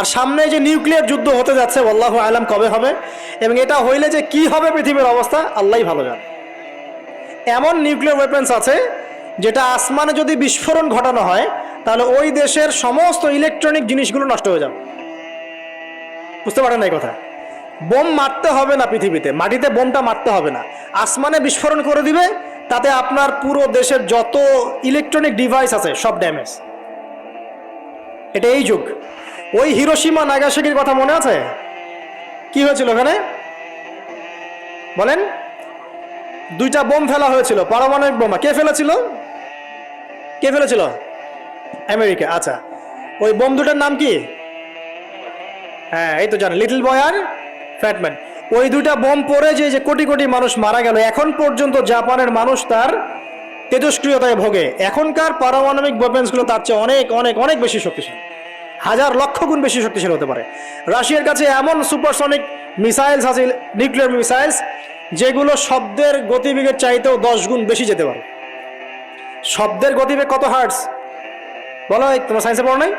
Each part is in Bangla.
আর সামনে যে নিউক্লিয়ার যুদ্ধ হতে যাচ্ছে আল্লাহ আলাম কবে হবে? এবং এটা হইলে যে কি হবে পৃথিবীর অবস্থা আল্লাহই ভালো জানে। এমন নিউক্লিয়ার ওয়েপেন্স আছে, যেটা আসমানে যদি বিস্ফোরণ ঘটানো হয়, তাহলে ওই দেশের সমস্ত ইলেকট্রনিক জিনিসগুলো নষ্ট হয়ে যাবে। বুঝতে পারেন না এই কথা? বোম মারতে হবে না পৃথিবীতে, মাটিতে বোমটা মারতে হবে না। আসমানে বিস্ফোরণ করে দিবে, তাতে আপনার পুরো দেশের যত ইলেকট্রনিক ডিভাইস আছে, সব ড্যামেজ এটা এই যুগ। ওই হিরোসীমা নাগাসাকির কথা মনে আছে? কি হয়েছিল ওখানে? বলেন। দুইটা বোম ফেলা হয়েছিল, পারমাণবিক বোমা। কে ফেলেছিল? কে ফেলেছিল? আমেরিকা। আচ্ছা। ওই বোম দুটার নাম কি? হ্যাঁ এই তো জানেন, লিটল বয় আর ফ্যাটম্যান। ওই দুইটা বোম পড়ে যে যে কোটি কোটি মানুষ মারা গেল, এখন পর্যন্ত জাপানের মানুষ তার তেজস্ক্রিয়তায় ভোগে। এখনকার পারমাণবিক ওয়েপেন্সগুলো তার চেয়ে অনেক অনেক অনেক বেশি শক্তিশালী। হাজার লক্ষ গুণ বেশি শক্তিশালী হতে পারে। রাশিয়ার কাছে এমন সুপারসনিক মিসাইলস আছে নিউক্লিয়ার মিসাইলস যেগুলো শব্দের গতিবেগের চাইতেও দশ গুণ বেশি যেতে পারে। শব্দের গতিবেগ কত হার্টস বলো তোমার সায়েন্সে পড়ো নাই?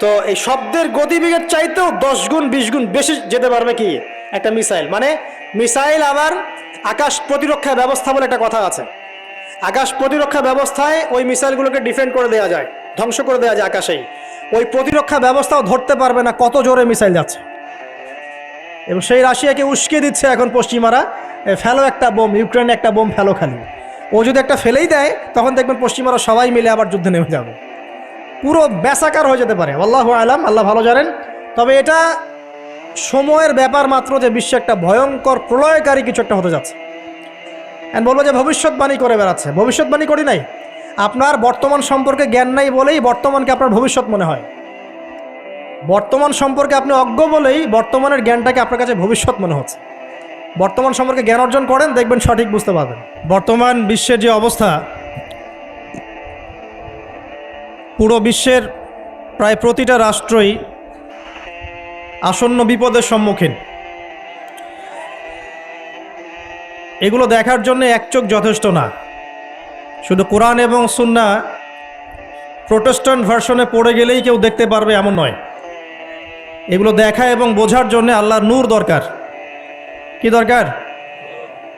তো এই শব্দের গতিবেগের চাইতেও দশ গুণ, বিশ গুণ বেশি যেতে পারবে কি? একটা মিসাইল মানে মিসাইল আবার আকাশ প্রতিরক্ষা ব্যবস্থা বলে একটা কথা আছে। আকাশ প্রতিরক্ষা ব্যবস্থায় ওই মিসাইলগুলোকে ডিফেন্ড করে দেওয়া যায়। ধ্বংস করে দেওয়া যায় আকাশেই। ওই প্রতিরক্ষা ব্যবস্থাও ধরতে পারবে না, কত জোরে মিসাইল যাচ্ছে। এবং সেই রাশিয়াকে উস্কে দিচ্ছে এখন পশ্চিমারা ফেলো একটা বোম, ইউক্রেনে একটা বোম ফেলো খালি। ও যদি একটা ফেলেই দেয়, তখন দেখবেন পশ্চিমারা সবাই মিলে আবার যুদ্ধে নেমে যাবে। পুরো ব্যাসাকার হয়ে যেতে পারে, আল্লাহ আলাম, আল্লাহ ভালো জানেন। তবে এটা সময়ের ব্যাপার মাত্র যে বিশ্বে একটা ভয়ঙ্কর প্রলয়কারী কিছু একটা হতে যাচ্ছে। And বলব যে ভবিষ্যৎবাণী করে বেড়াচ্ছে। ভবিষ্যৎবাণী করি নাই আপনার বর্তমান সম্পর্কে জ্ঞান নাই বলেই বর্তমানকে আপনার ভবিষ্যৎ মনে হয়। বর্তমান সম্পর্কে আপনি অজ্ঞ বলেই বর্তমানের জ্ঞানটাকে আপনার কাছে ভবিষ্যৎ মনে হচ্ছে। বর্তমান সম্পর্কে জ্ঞান অর্জন করেন, দেখবেন সঠিক বুঝতে পারবেন। বর্তমান বিশ্বের যে অবস্থা, পুরো বিশ্বের প্রায় প্রতিটা রাষ্ট্রই আসন্ন বিপদের সম্মুখীন। এগুলো দেখার জন্য এক চোখ যথেষ্ট না। শুধু কোরআন এবং সুন্না প্রোটেস্ট্যান্ট ভার্সনে পড়ে গেলেই কেউ দেখতে পারবে এমন নয়। এগুলো দেখা এবং বোঝার জন্য আল্লাহর নূর দরকার। কি দরকার?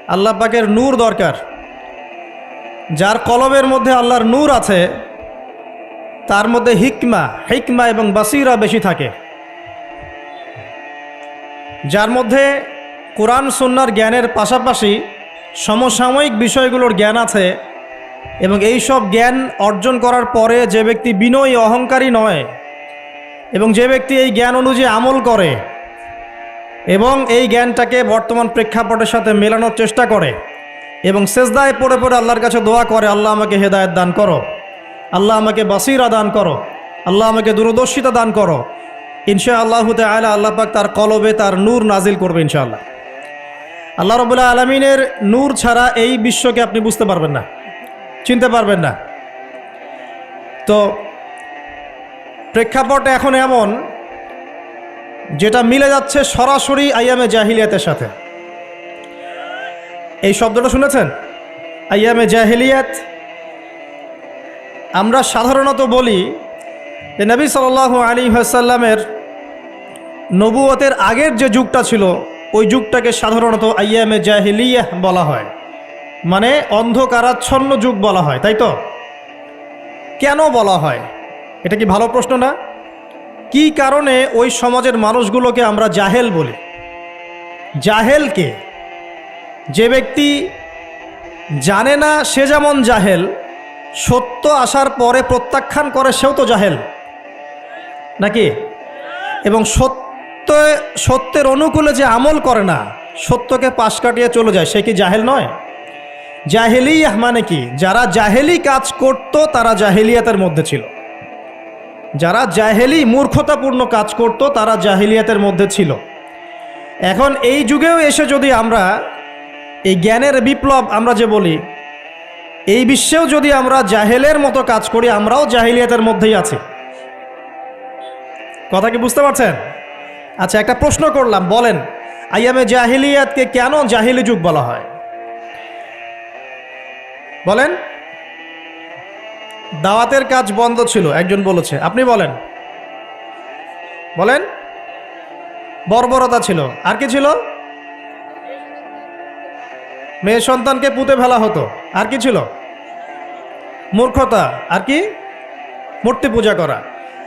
আল্লাহ পাকের নূর দরকার। যার কলবের মধ্যে আল্লাহর নূর আছে, তার মধ্যে হিকমা হিকমা এবং বাসিরা বেশি থাকে। যার মধ্যে কোরআন সন্ন্যার জ্ঞানের পাশাপাশি সমসাময়িক বিষয়গুলোর জ্ঞান আছে এবং এই সব জ্ঞান অর্জন করার পরে যে ব্যক্তি বিনয়ী, অহংকারী নয়, এবং যে ব্যক্তি এই জ্ঞান অনুযায়ী আমল করে এবং এই জ্ঞানটাকে বর্তমান প্রেক্ষাপটের সাথে মেলানোর চেষ্টা করে এবং সেজদায় পড়ে পড়ে আল্লাহর কাছে দোয়া করে, আল্লাহ আমাকে হেদায়ত দান করো, আল্লাহ আমাকে বাসিরা দান করো, আল্লাহ আমাকে দূরদর্শিতা দান করো। ইনশা আল্লাহ আলা আল্লাহ পাক তার কলবে তার নূর নাজিল করবে ইনশাআল্লাহ। আল্লাহ রবুল্লাহ আলমিনের নূর ছাড়া এই বিশ্বকে আপনি বুঝতে পারবেন না। চিনতে পারবেন না। তো প্রেক্ষাপট এখন এমন, যেটা মিলে যাচ্ছে সরাসরি আইয়ামে জাহিলিয়াতের সাথে। এই শব্দটা শুনেছেন? আইয়ামে জাহিলিয়াত, আমরা সাধারণত বলি যে নবী সাল আলী হাসাল্লামের নবুয়তের আগের যে যুগটা ছিল, ওই যুগটাকে সাধারণত আইয়ামে জাহিলিয়াহ বলা হয়। মানে অন্ধকারাচ্ছন্ন যুগ বলা হয়, তাই তো? কেন বলা হয়? এটা কি ভালো প্রশ্ন না? কি কারণে ওই সমাজের মানুষগুলোকে আমরা জাহেল বলি? জাহেলকে যে ব্যক্তি জানে না সে যেমন জাহেল, সত্য আসার পরে প্রত্যাখ্যান করে সেও তো জাহেল। নাকি? এবং সত্য, সত্যের অনুকূলে যে আমল করে না, সত্যকে পাশ কাটিয়ে চলে যায়, সে কি জাহেল নয়? জাহেলি মানে কি? যারা জাহেলি কাজ করত, তারা জাহেলিয়াতের মধ্যে ছিল। যারা জাহেলি মূর্খতাপূর্ণ কাজ করত, তারা জাহেলিয়াতের মধ্যে ছিল। এখন এই যুগেও এসে যদি আমরা এই জ্ঞানের বিপ্লব আমরা যে বলি, এই বিশ্বেও যদি আমরা জাহেলের মতো কাজ করি, আমরাও জাহিলিয়াতের মধ্যেই আছি। কথা কি বুঝতে পারছেন? আচ্ছা একটা প্রশ্ন করলাম, বলেন, আইয়ামে জাহিলিয়াতকে কেন জাহিলি যুগ বলা হয়? বলেন? দাওয়াতের কাজ বন্ধ ছিল, একজন বলেছে। আপনি বলেন। বলেন? বর্বরতা ছিল। আর কি ছিল? মেয়ে সন্তানকে পুঁতে ফেলা হতো। আর কি ছিল? মূর্খতা। আর কি? মূর্তি পূজা করা।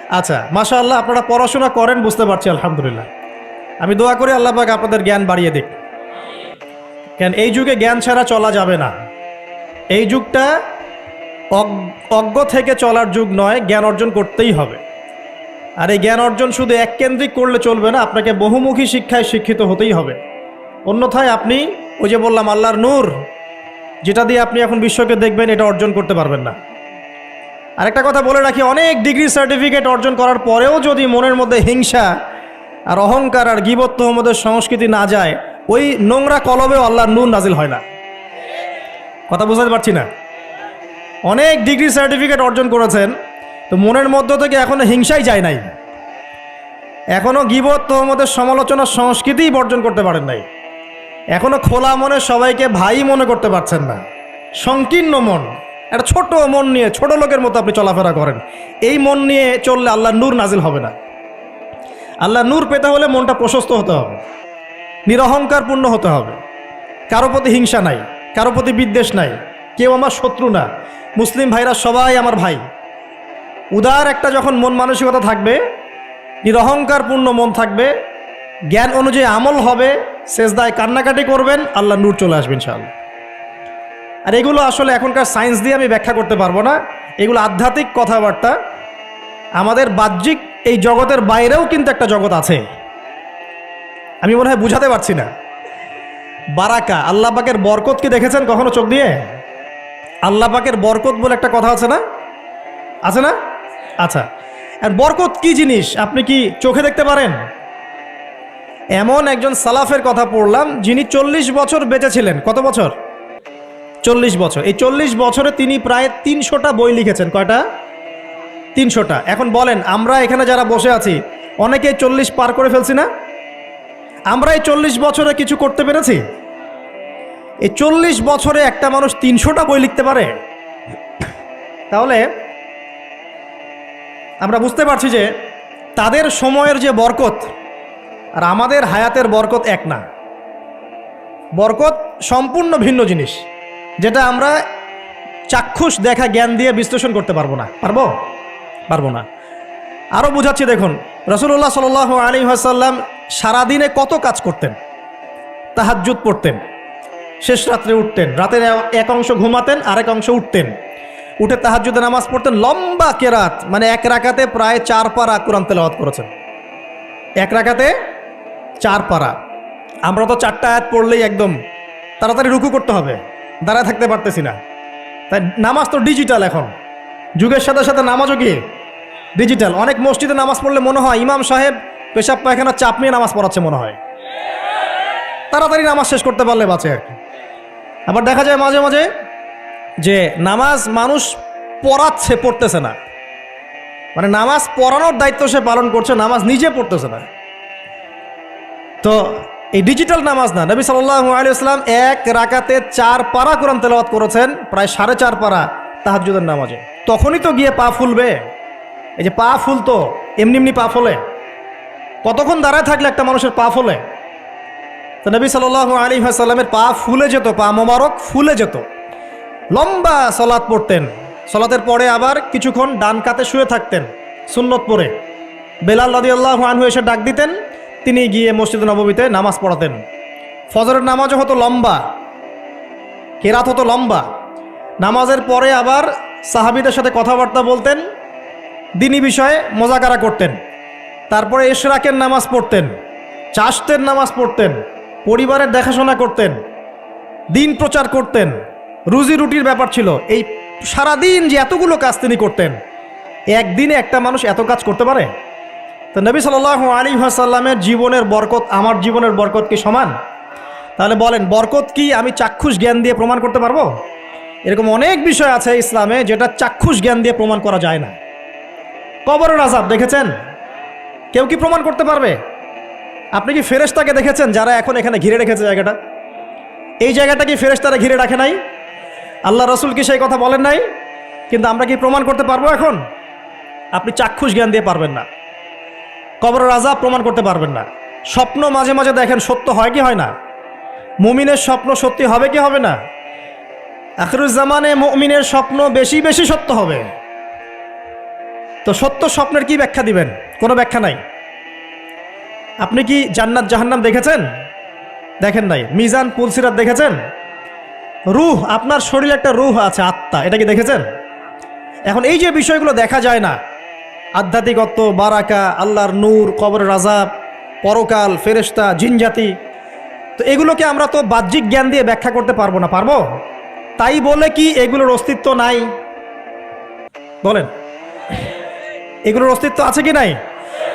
আচ্ছা মাশা আল্লাহ আপনারা পড়াশোনা করেন, বুঝতে পারছি, আলহামদুলিল্লাহ। আমি দোয়া করি আল্লাহ পাক আপনাদের জ্ঞান বাড়িয়ে দিক। কেন, এই যুগে জ্ঞান ছাড়া চলা যাবে না। এই যুগটা অজ্ঞ থেকে চলার যুগ নয়, জ্ঞান অর্জন করতেই হবে। আর এই জ্ঞান অর্জন শুধু এককেন্দ্রিক করলে চলবে না, আপনাকে বহুমুখী শিক্ষায় শিক্ষিত হতেই হবে। অন্যথায় আপনি ওই যে বললাম, আল্লাহর নূর, যেটা দিয়ে আপনি এখন বিশ্বকে দেখবেন, এটা অর্জন করতে পারবেন না। আরেকটা কথা বলে রাখি, অনেক ডিগ্রি সার্টিফিকেট অর্জন করার পরেও যদি মনের মধ্যে হিংসা আর অহংকার আর গিবত্ত মধ্যে সংস্কৃতি না যায়, ওই নোংরা কলবেও আল্লাহর নূর নাজিল হয় না। কথা বোঝাতে পারছি না। অনেক ডিগ্রি সার্টিফিকেট অর্জন করেছেন, তো মনের মধ্য থেকে এখনও হিংসাই যায় নাই। এখনও গিবত তোহমদের সমালোচনার সংস্কৃতিই বর্জন করতে পারেন নাই। এখনও খোলা মনে সবাইকে ভাই মনে করতে পারছেন না। সংকীর্ণ মন, একটা ছোট মন নিয়ে, ছোট লোকের মতো আপনি চলাফেরা করেন। এই মন নিয়ে চললে আল্লাহ নূর নাজিল হবে না। আল্লাহ নূর পেতে হলে মনটা প্রশস্ত হতে হবে। নিরহংকারপূর্ণ হতে হবে। কারও প্রতি হিংসা নাই। কারও প্রতি বিদ্বেষ নাই। কেউ আমার শত্রু না। মুসলিম ভাইরা সবাই আমার ভাই। উদার একটা যখন মন মানসিকতা থাকবে, নিরহংকারপূর্ণ মন থাকবে, জ্ঞান অনুযায়ী আমল হবে শেষদায় কান্নাকাটি করবেন, আল্লাহ নূর চলে আসবেন ইনশাআল্লাহ। আর এগুলো আসলে এখনকার সায়েন্স দিয়ে আমি ব্যাখ্যা করতে পারব না। এগুলো আধ্যাত্মিক কথাবার্তা। আমাদের বাহ্যিক এই জগতের বাইরেও কিন্তু একটা জগৎ আছে। আমি মনে হয় বুঝাতে পারছি না। বারাকা, আল্লাহ পাকের বরকত কি দেখেছেন কখনো চোখ দিয়ে? আল্লাহ পাকের বরকত বলে একটা কথা আছে না? আছে না? আচ্ছা আর বরকত কি জিনিস? আপনি কি চোখে দেখতে পারেন? এমন একজন সালাফের কথা পড়লাম, যিনি চল্লিশ বছর বেঁচে ছিলেন কত বছর? চল্লিশ বছর। এই চল্লিশ বছরে তিনি প্রায় তিনশোটা বই লিখেছেন। কয়টা? তিনশোটা। এখন বলেন, আমরা এখানে যারা বসে আছি, অনেকে চল্লিশ পার করে ফেলছি না? আমরা এই চল্লিশ বছরে কিছু করতে পেরেছি? এই চল্লিশ বছরে একটা মানুষ তিনশোটা বই লিখতে পারে? তাহলে আমরা বুঝতে পারছি যে তাদের সময়ের যে বরকত আর আমাদের হায়াতের বরকত এক না। বরকত সম্পূর্ণ ভিন্ন জিনিস, যেটা আমরা চাক্ষুষ দেখা জ্ঞান দিয়ে বিশ্লেষণ করতে পারব না। পারব? পারব না। আরও বুঝাচ্ছি দেখুন রসুল্লাহ সাল আলী আসাল্লাম সারাদিনে কত কাজ করতেন? তাহাজ্জুদ পড়তেন। শেষ রাত্রে উঠতেন। রাতের এক অংশ ঘুমাতেন, আরেক অংশ উঠতেন। উঠে তাহাজ্জুদে নামাজ পড়তেন। লম্বা কেরাত মানে এক রাকাতে প্রায় চার পারা কোরআন তেলাওয়াত করেছেন। এক রাকাতে চার পারা। আমরা তো চারটা আয়াত পড়লেই একদম তাড়াতাড়ি রুকু করতে হবে। দাঁড়ায় থাকতে পারতেছি না। তাই নামাজ তো ডিজিটাল এখন। যুগের সাথে সাথে নামাজও কি? ডিজিটাল। অনেক মসজিদে নামাজ পড়লে মনে হয় ইমাম সাহেব পেশাব পায়খানা চাপ নিয়ে নামাজ পড়াচ্ছে মনে হয়। তাড়াতাড়ি নামাজ শেষ করতে পারলে বাঁচে আর কি। আবার দেখা যায় মাঝে মাঝে যে নামাজ মানুষ পড়াচ্ছে, পড়তেছে না। মানে নামাজ পড়ানোর দায়িত্ব সে পালন করছে, নামাজ নিজে পড়তেছে না। তো এই ডিজিটাল নামাজ না, নবী সাল্লাহ আলিয়াল্লাম এক রাকাতে চার পারা কোরআন তেলাওয়াত করেছেন, প্রায় সাড়ে চার পারা তাহাজুদের নামাজে। তখনই তো গিয়ে পা ফুলবে। এই যে পা ফুলতো, এমনি এমনি পা ফলে। কতক্ষণ দাঁড়ায় থাকলে একটা মানুষের পা ফলে? তো নবী সাল আলী সাল্লামের পা ফুলে যেত, পা মোবারক ফুলে যেত। লম্বা সলাৎ পড়তেন। সলাতের পরে আবার কিছুক্ষণ ডান কাতে শুয়ে থাকতেন সুন্নত পরে। বেলাল নদী আল্লাহ আনহু এসে ডাক দিতেন, তিনি গিয়ে মসজিদ নবমীতে নামাজ পড়াতেন। ফজরের নামাজও হতো লম্বা, কেরাত হতো লম্বা। নামাজের পরে আবার সাহাবিদের সাথে কথাবার্তা বলতেন, দিনী বিষয়ে মজাকারা করতেন। তারপরে এশরাকের নামাজ পড়তেন চাষতের নামাজ পড়তেন, পরিবারের দেখাশোনা করতেন, দিন প্রচার করতেন। রুজি রুটির ব্যাপার ছিল। এই সারাদিন যে এতগুলো কাজ তিনি করতেন, একদিনে একটা মানুষ এত কাজ করতে পারে? তো নবী সাল আলী সাল্লামের জীবনের বরকত, আমার জীবনের বরকত কি সমান? তাহলে বলেন, বরকত কি আমি চাক্ষুষ জ্ঞান দিয়ে প্রমাণ করতে পারব? এরকম অনেক বিষয় আছে ইসলামে যেটা চাক্ষুষ জ্ঞান দিয়ে প্রমাণ করা যায় না। কবরের আজাব দেখেছেন? কেউ কি প্রমাণ করতে পারবে? আপনি কি ফেরেশতাকে দেখেছেন যারা এখন এখানে ঘিরে রেখেছে জায়গাটা? এই জায়গাটা কি ফেরেশতারা ঘিরে রাখে নাই? আল্লাহ রসুল কি সেই কথা বলেন নাই? কিন্তু আমরা কি প্রমাণ করতে পারব এখন? আপনি চাক্ষুষ জ্ঞান দিয়ে পারবেন না। কবর রাজা প্রমাণ করতে পারবেন না। স্বপ্ন মাঝে মাঝে দেখেন সত্য হয় কি হয় না? মুমিনের স্বপ্ন সত্যি হবে কি হবে না? আখরুজ্জামানে মুমিনের স্বপ্ন বেশি বেশি সত্য হবে। তো সত্য স্বপ্নের কি ব্যাখ্যা দিবেন? কোনো ব্যাখ্যা নাই। আপনি কি জান্নাত জাহান্নাম দেখেছেন? দেখেন নাই। মিজান পুলসিরাত দেখেছেন? রুহ, আপনার শরীরে একটা রুহ আছে, আত্মা। এটা কি দেখেছেন? এখন এই যে বিষয়গুলো দেখা যায় না, আধ্যাত্মিকত্ব, বারাকা, আল্লাহর নূর কবর রাজাব পরকাল ফেরেস্তা জিনজাতি, তো এগুলোকে আমরা তো বাহ্যিক জ্ঞান দিয়ে ব্যাখ্যা করতে পারব না, পারব? তাই বলে কি এগুলোর অস্তিত্ব নাই? বলেন। এগুলোর অস্তিত্ব আছে কি নাই?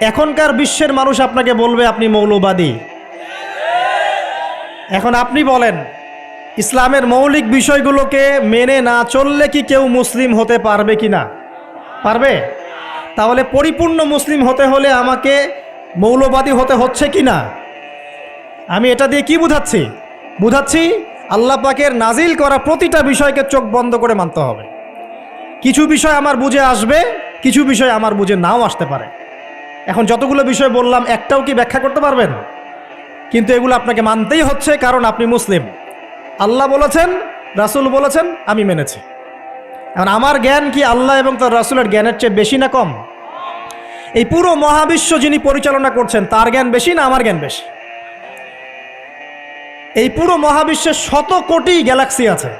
এখনকার বিশ্বের মানুষ আপনাকে বলবে আপনি মৌলবাদী। এখন আপনি বলেন, ইসলামের মৌলিক বিষয়গুলোকে মেনে না চললে কি কেউ মুসলিম হতে পারবে কি না? পারবে? তাহলে পরিপূর্ণ মুসলিম হতে হলে আমাকে মৌলবাদী হতে হচ্ছে কি না? আমি এটা দিয়ে কি বুঝাচ্ছি? বুঝাচ্ছি, আল্লাহ পাকের নাজিল করা প্রতিটা বিষয়কে চোখ বন্ধ করে মানতে হবে। কিছু বিষয় আমার বুঝে আসবে, কিছু বিষয় আমার বুঝে নাও আসতে পারে। এখন যতগুলো বিষয় বললাম, একটাও কি ব্যাখ্যা করতে পারবেন? কিন্তু এগুলো আপনাকে মানতেই হচ্ছে, কারণ আপনি মুসলিম। আল্লাহ বলেছেন, রাসূল বলেছেন, আমি মেনেছি। এখন আমার জ্ঞান কি আল্লাহ এবং তার রাসুলের জ্ঞানের চেয়ে বেশি না কম? এই পুরো মহাবিশ্ব যিনি পরিচালনা করছেন, তার জ্ঞান বেশি না আমার জ্ঞান বেশি? এই পুরো মহাবিশ্বের শত কোটি গ্যালাক্সি আছে।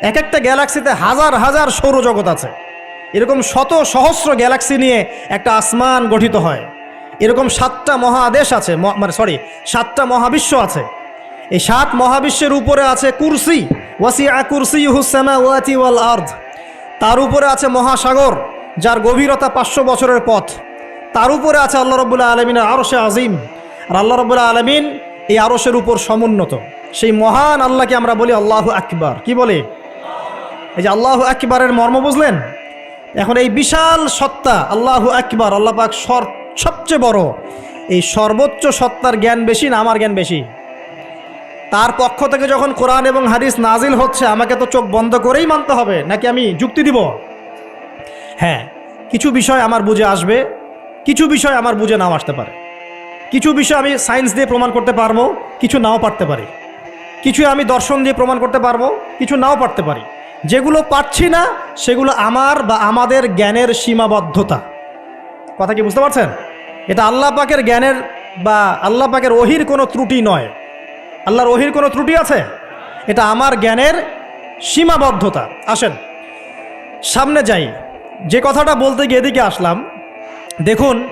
এক একটা গ্যালাক্সিতে হাজার হাজার সৌরজগৎ আছে। এরকম শত সহস্র গ্যালাক্সি নিয়ে একটা আসমান গঠিত হয়। এরকম সাতটা মহাদেশ আছে মানে সরি সাতটা মহাবিশ্ব আছে। এই সাত মহাবিশ্বের উপরে আছে কুরসি ওয়াসি আ কুরসি হুসামা ওয়াতি ওয়াল আর্ধ তার উপরে আছে মহাসাগর, যার গভীরতা পাঁচশো বছরের পথ। তার উপরে আছে আল্লাহ রবুল্লাহ আলমিনের আরশে আজিম। আর আল্লাহ রবুল্লাহ আলমিন এই আরশের উপর সমুন্নত। সেই মহান আল্লাহকে আমরা বলি আল্লাহ আকবার। কি বলি? এই যে আল্লাহ আকবারের মর্ম বুঝলেন? এখন এই বিশাল সত্তা, আল্লাহ আকবার, আল্লাহ পাক সর, সবচেয়ে বড়। এই সর্বোচ্চ সত্তার জ্ঞান বেশি না আমার জ্ঞান বেশি? তার পক্ষ থেকে যখন কোরআন এবং হাদিস নাজিল হচ্ছে, আমাকে তো চোখ বন্ধ করেই মানতে হবে, নাকি আমি যুক্তি দিব? হ্যাঁ কিছু বিষয় আমার বুঝে আসবে, কিছু বিষয় আমার বুঝে নাও আসতে পারে। কিছু বিষয় আমি সায়েন্স দিয়ে প্রমাণ করতে পারব, কিছু নাও পারতে পারি। কিছু আমি দর্শন দিয়ে প্রমাণ করতে পারব, কিছু নাও পারতে পারি। যেগুলো পারছি না, সেগুলো আমার বা আমাদের জ্ঞানের সীমাবদ্ধতা। কথা কি বুঝতে পারছেন? এটা আল্লাহ পাকের জ্ঞানের বা আল্লাহ পাকের ওহির কোনো ত্রুটি নয়। আল্লাহর ওহির কোনো ত্রুটি আছে? এটা আমার জ্ঞানের সীমাবদ্ধতা। আসেন, সামনে যাই। যে কথাটা বলতে গিয়ে এদিকে আসলাম। দেখুন,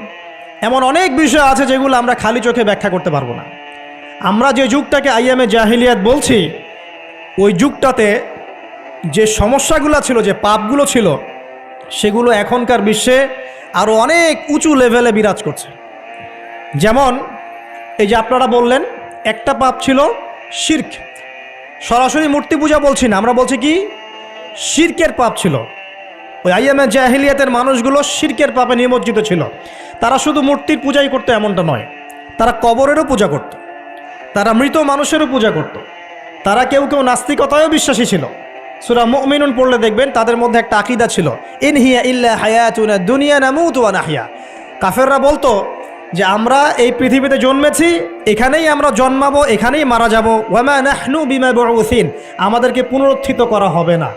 এমন অনেক বিষয় আছে যেগুলো আমরা খালি চোখে ব্যাখ্যা করতে পারব না। আমরা যে যুগটাকে আইএমএ জাহিলিয়াত বলছি, ওই যুগটাতে যে সমস্যাগুলো ছিল, যে পাপগুলো ছিল, সেগুলো এখনকার বিশ্বে আরও অনেক উঁচু লেভেলে বিরাজ করছে। যেমন, এই যে আপনারা বললেন, একটা পাপ ছিল শির্ক। সরাসরি মূর্তি পূজা বলছি না, আমরা বলছি কি, শির্কের পাপ ছিল। ওই আইএমএ জাহিলিয়াতের মানুষগুলো শির্কের পাপে নিমজ্জিত ছিল। তারা শুধু মূর্তির পূজাই করতো এমনটা নয়, তারা কবরেরও পূজা করত। তারা মৃত মানুষেরও পূজা করত। তারা কেউ কেউ নাস্তিকতায়ও বিশ্বাসী ছিল। সুরা মুমিনুন পড়লে দেখবেন তাদের মধ্যে একটা আকিদা ছিল ইনহিয়া ইল্লা হায়াতুনা দুনিয়া নামুতু ওয়া নাহিয়া কাফেররা বলতো যে, আমরা এই পৃথিবীতে জন্মেছি, এখানেই আমরা জন্মাবো, এখানেই মারা যাব। ওয়ামা নাহনু বিমা বুউসিন। আমাদেরকে পুনরুত্থিত করা হবে না।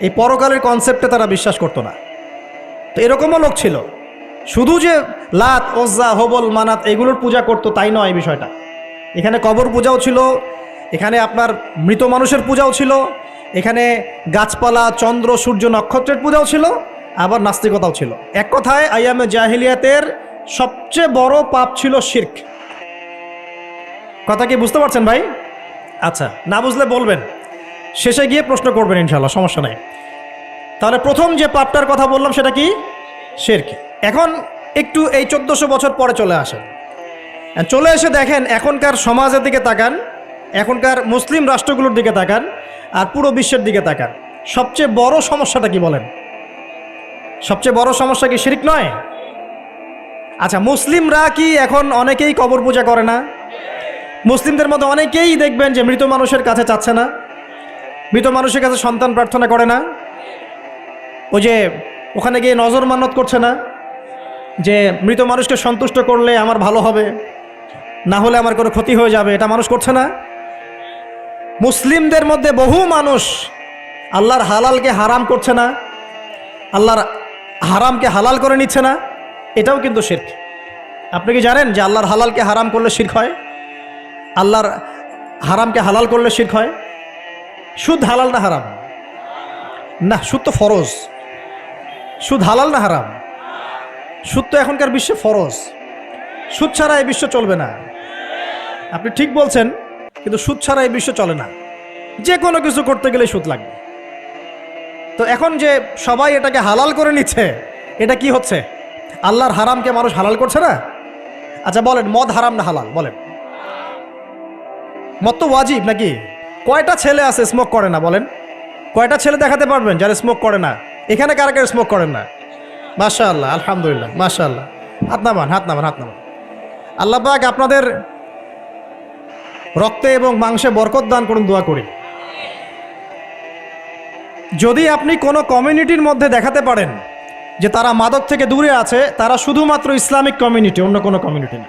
এই পরকালের কনসেপ্টে তারা বিশ্বাস করতো না। তো এরকমও লোক ছিল। শুধু যে, লাত, ওজ্জা, হবল, মানাত, এগুলোর পূজা করতো, তাই নয় এই বিষয়টা। এখানে কবর পূজাও ছিল, এখানে আপনার মৃত মানুষের পূজাও ছিল, এখানে গাছপালা, চন্দ্র, সূর্য, নক্ষত্রের পূজাও ছিল, আবার নাস্তিকতাও ছিল। এক কথায়, আইয়ামে জাহিলিয়াতের সবচেয়ে বড় পাপ ছিল শির্ক। কথা কি বুঝতে পারছেন ভাই? আচ্ছা না বুঝলে বলবেন। শেষে গিয়ে প্রশ্ন করবেন ইনশাল্লাহ সমস্যা নেই। তাহলে প্রথম যে পাপটার কথা বললাম সেটা কি? শেরক। এখন একটু এই চোদ্দোশো বছর পরে চলে আসেন। চলে এসে দেখেন এখনকার সমাজের দিকে তাকান, এখনকার মুসলিম রাষ্ট্রগুলোর দিকে তাকান আর পুরো বিশ্বের দিকে তাকান। সবচেয়ে বড় সমস্যাটা কি বলেন? সবচেয়ে বড় সমস্যা কি শিরিক নয়? আচ্ছা মুসলিমরা কি এখন অনেকেই কবর পূজা করে না? মুসলিমদের মধ্যে অনেকেই দেখবেন যে মৃত মানুষের কাছে চাচ্ছে না, মৃত মানুষের কাছে সন্তান প্রার্থনা করে না, ওই যে ওখানে গিয়ে নজর মান্নত করছে না, যে মৃত মানুষকে সন্তুষ্ট করলে আমার ভালো হবে। না হলে আমার কোনো ক্ষতি হয়ে যাবে, এটা মানুষ করছে না। মুসলিমদের মধ্যে বহু মানুষ আল্লাহর হালালকে হারাম করছে না, আল্লাহর হারামকে হালাল করে নিচ্ছে না, এটাও কিন্তু শির্ক। আপনি কি জানেন যে আল্লাহর হালালকে হারাম করলে শির্ক হয়? আল্লাহর হারামকে হালাল করলে শির্ক হয়? সুদ হালাল না হারাম? না, সুদ তো ফরজ। সুদ হালাল না হারাম? সুদ তো এখনকার বিশ্বে ফরজ। সুদ ছাড়া এই বিশ্ব চলবে না। আপনি ঠিক বলছেন, কিন্তু সুদ ছাড়া এই বিশ্ব চলে না। যে কোনো কিছু করতে গেলে সুদ লাগবে। তো এখন যে সবাই এটাকে হালাল করে নিচ্ছে, এটা কি হচ্ছে? আল্লাহর হারামকে মানুষ হালাল করছে না? আচ্ছা বলেন, মদ হারাম না হালাল? বলেন। মদ তো ওয়াজিব নাকি? কয়টা ছেলে আছে স্মোক করে না, বলেন? কয়টা ছেলে দেখাতে পারবেন যারা স্মোক করে না? এখানে কারা কারা স্মোক করেন না? মাশা আল্লাহ আলহামদুলিল্লাহ মাশা আল্লাহ হাত নামান হাত নামান হাত নামান। আল্লাহ পাক আপনাদের রক্তে এবং মাংসে বরকত দান করুন, দোয়া করি। যদি আপনি কোনো কমিউনিটির মধ্যে দেখাতে পারেন যে তারা মাদক থেকে দূরে আছে, তারা শুধুমাত্র ইসলামিক কমিউনিটি, অন্য কোনো কমিউনিটি না।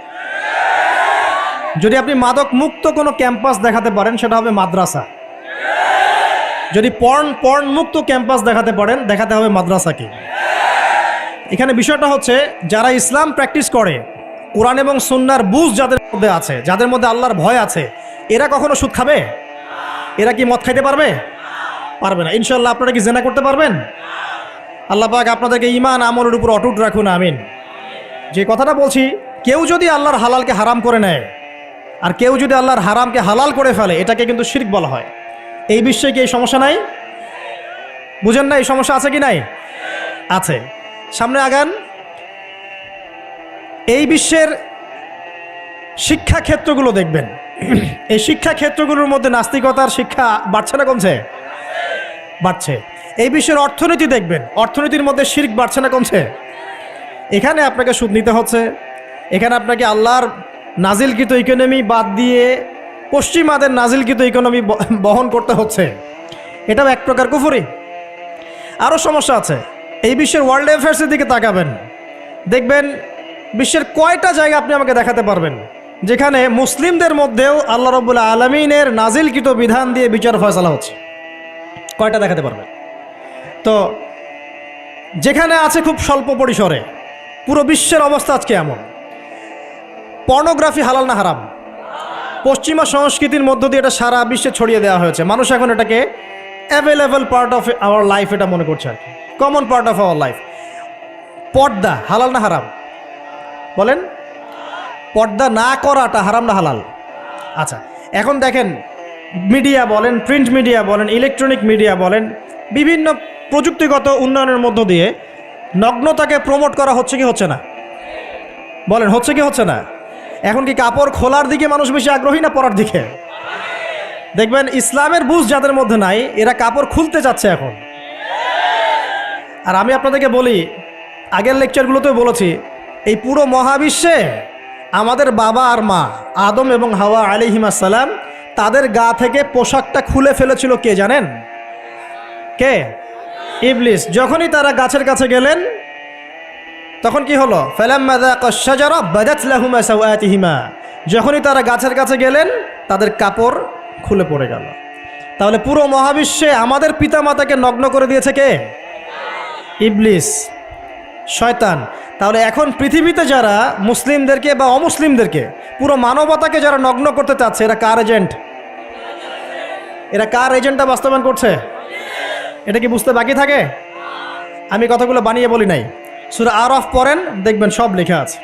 যদি আপনি মাদক মুক্ত কোনো ক্যাম্পাস দেখাতে পারেন, সেটা হবে মাদ্রাসা। যদি পর্ন পর্ন মুক্ত ক্যাম্পাস দেখাতে পারেন, দেখাতে হবে মাদ্রাসাকে। এখানে বিষয়টা হচ্ছে, যারা ইসলাম প্র্যাকটিস করে কোরআন এবং সুন্নার বুঝ যাদের মধ্যে আছে, যাদের মধ্যে আল্লাহর ভয় আছে, এরা কখনো সুদ খাবে? এরা কি মদ খাইতে পারবে? পারবে না। ইনশাল্লাহ আপনারা কি জেনা করতে পারবেন? আল্লাহ পাক আপনাদেরকে ইমান আমলের উপর অটুট রাখুন, আমিন। যে কথাটা বলছি, কেউ যদি আল্লাহর হালালকে হারাম করে নেয়, আর কেউ যদি আল্লাহর হারামকে হালাল করে ফেলে, এটাকে কিন্তু শিরক বলা হয়। এই বিশ্বে কি এই সমস্যা নাই? বুঝেন না এই সমস্যা আছে কি নাই? আছে। সামনে আগান। এই বিশ্বের শিক্ষা ক্ষেত্রগুলো দেখবেন। এই শিক্ষা ক্ষেত্রগুলোর মধ্যে নাস্তিকতার শিক্ষা বাড়ছে না কমছে? বাড়ছে। এই বিশ্বের অর্থনীতি দেখবেন, অর্থনীতির মধ্যে শির্ক বাড়ছে না কমছে? এখানে আপনাকে সুদ নিতে হচ্ছে। এখানে আপনাকে আল্লাহর নাজিলকৃত ইকোনমি বাদ দিয়ে পশ্চিমাদের নাজিলকৃত ইকোনমি বহন করতে হচ্ছে। এটাও এক প্রকার কুফুরি। আরও সমস্যা আছে। এই বিশ্বের ওয়ার্ল্ড অ্যাফেয়ার্সের দিকে তাকাবেন। দেখবেন বিশ্বের কয়টা জায়গা আপনি আমাকে দেখাতে পারবেন? যেখানে মুসলিমদের মধ্যেও আল্লাহ রবুল্লা আলমিনের নাজিলকৃত বিধান দিয়ে বিচার ফয়সলা হচ্ছে। কয়টা দেখাতে পারবেন? তো, যেখানে আছে খুব স্বল্প পরিসরে, পুরো বিশ্বের অবস্থা আজকে এমন। পর্নোগ্রাফি হালাল না হারাম? পশ্চিমা সংস্কৃতির মধ্য দিয়ে এটা সারা বিশ্বে ছড়িয়ে দেওয়া হয়েছে। মানুষ এখন এটাকে available part of our life এটা মনে করছে আর কি। Common part of our life পর্দা হালাল না হারাম? বলেন, পর্দা না করাটা হারাম না হালাল। আচ্ছা এখন দেখেন, মিডিয়া বলেন, প্রিন্ট মিডিয়া বলেন, ইলেকট্রনিক মিডিয়া বলেন, বিভিন্ন প্রযুক্তিগত উন্নয়নের মধ্য দিয়ে নগ্নতাকে প্রমোট করা হচ্ছে কি হচ্ছে না? বলেন, হচ্ছে কি হচ্ছে না? এখন কি কাপড় খোলার দিকে মানুষ বেশি আগ্রহী না পরার দিকে? দেখবেন, ইসলামের বুঝ যাদের মধ্যে নাই, এরা কাপড় খুলতে যাচ্ছে এখন। আর আমি আপনাদেরকে বলি, আগের লেকচারগুলোতেও বলেছি এই পুরো মহাবিশ্বে আমাদের বাবা আর মা, আদম এবং হাওয়া আলিহিমাসাল্লাম তাদের গা থেকে পোশাকটা খুলে ফেলেছিল কে জানেন? কে? ইবলিস। যখনই তারা গাছের কাছে গেলেন, তখন কি হলো? ফেলাম্মা যখনই তারা গাছের কাছে গেলেন, তাদের কাপড় খুলে পড়ে গেল। তাহলে পুরো মহাবিশ্বে আমাদের পিতামাতাকে নগ্ন করে দিয়েছে কে? ইবলিস। শয়তান। তাহলে এখন পৃথিবীতে যারা মুসলিমদেরকে বা অমুসলিমদেরকে, পুরো মানবতাকে যারা নগ্ন করতে চাচ্ছে, এরা কার এজেন্ট এরা কার এজেন্টটা বাস্তবায়ন করছে? এটা কি বুঝতে বাকি থাকে? আমি কথাগুলো বানিয়ে বলি নাই। সুরা আর অফ পড়েন, দেখবেন সব লেখা আছে।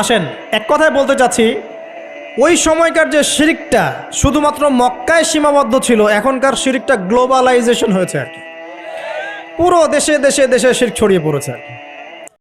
আসেন, এক কথায় বলতে চাচ্ছি, ওই সময়কার যে শিরিকটা শুধুমাত্র মক্কায় সীমাবদ্ধ ছিল, এখনকার শিরিকটা গ্লোবালাইজেশন হয়েছে আর কি। পুরো দেশে দেশে দেশে শিরিক ছড়িয়ে পড়েছে আর কি।